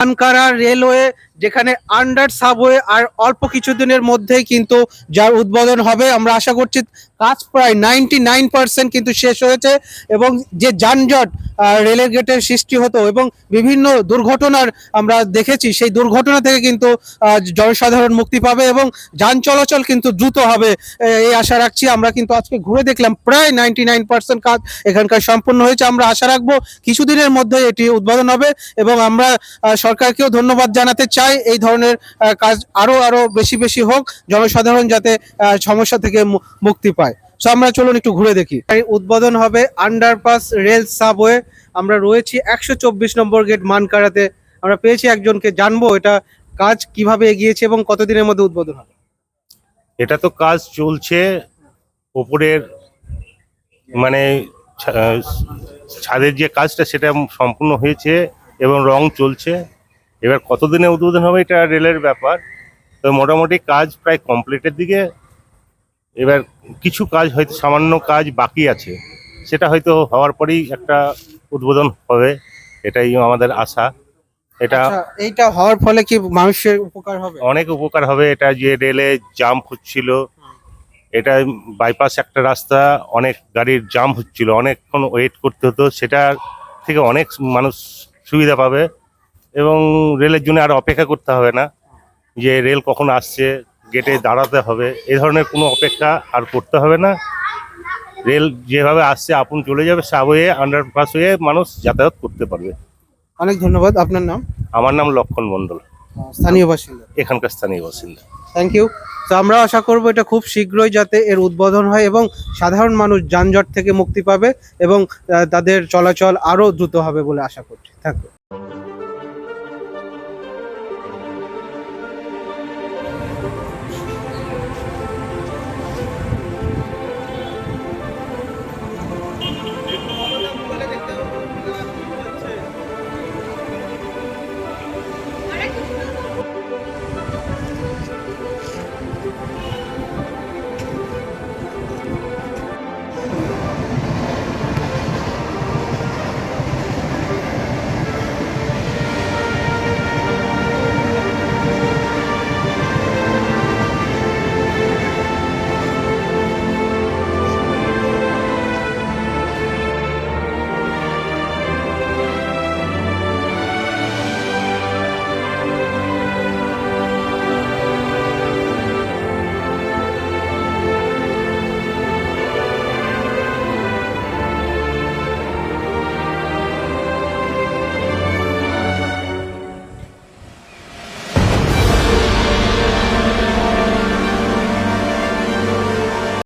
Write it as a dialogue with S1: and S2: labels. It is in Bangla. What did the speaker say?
S1: અનકારા રેલવે যেখানে আন্ডার সাবওয়ে আর অল্প কিছুদিনের মধ্যেই কিন্তু যার উদ্বোধন হবে। আমরা আশা করছি কাজ প্রায় নাইনটি নাইন পার্সেন্ট কিন্তু শেষ হয়েছে এবং যে যানজট রেলের গেটের সৃষ্টি হতো এবং বিভিন্ন দুর্ঘটনার আমরা দেখেছি, সেই দুর্ঘটনা থেকে কিন্তু জনসাধারণ মুক্তি পাবে এবং যান চলাচল কিন্তু দ্রুত হবে। এই আশা রাখছি। আমরা কিন্তু আজকে ঘুরে দেখলাম প্রায় নাইনটি নাইন পার্সেন্ট কাজ এখানকার সম্পূর্ণ হয়েছে। আমরা আশা রাখব কিছুদিনের মধ্যে এটি উদ্বোধন হবে এবং আমরা সরকারকেও ধন্যবাদ জানাতে চাই। এই ধরনের কাজ আরও আরও বেশি বেশি হোক, জনসাধারণ যাতে সমস্যা থেকে মুক্তি পায়। তো আমরা চলুন একটু ঘুরে দেখি। উদ্বোধন হবে আন্ডারপাস রেল সাবওয়ে আমরা রয়েছি একশো চব্বিশ নম্বর গেট মানকারাতে। আমরা পেয়েছি একজনকে, জানব এটা কাজ কীভাবে এগিয়েছে এবং কতদিনের মধ্যে উদ্বোধন হবে।
S2: এটা তো কাজ চলছে ওপরের মানে ছাদের যে কাজটা সেটা সম্পূর্ণ হয়েছে এবং রং চলছে। এবার কতদিনে উদ্বোধন হবে এটা রেলের ব্যাপার। তো মোটামুটি কাজ প্রায় কমপ্লিটের দিকে। এবার কিছু কাজ হয়তো সামান্য কাজ বাকি আছে। সেটা হয়তো হওয়ার পরেই একটা উদ্বোধন হবে এটাই আমাদের আশা। এটা
S1: আচ্ছা, এইটা হওয়ার ফলে কি মানুষের উপকার হবে?
S2: অনেক উপকার হবে। এটা যে রেলে জাম্প হচ্ছিল এটা বাইপাস একটা রাস্তা অনেক গাড়ির জাম হচ্ছিল অনেকক্ষণ ওয়েট করতে হতো। সেটা থেকে অনেক মানুষ সুবিধা পাবে। এবং রেলের জন্য আর অপেক্ষা করতে হবে না যে রেল কখন আসছে গেটে দাঁড়াতে হবে এ ধরনের কোনো অপেক্ষা আর করতে হবে না। রেল যেভাবে আসছে আপন চলে যাবে সাব হয়ে আন্ডারপাস হয়ে মানুষ যাতায়াত করতে পারবে।
S1: অনেক ধন্যবাদ। আপনার নাম?
S2: আমার নাম লক্ষণ মণ্ডল।
S1: স্থানীয় বাসিন্দা।
S2: এখানকার স্থানীয় বাসিন্দা।
S1: থ্যাংক ইউ তো আমরা আশা করব এটা খুব শীঘ্রই যাতে এর উদ্বোধন হয় এবং সাধারণ মানুষ যানজট থেকে মুক্তি পাবে এবং তাদের চলাচল আরও দ্রুত হবে বলে আশা করছি। Thank you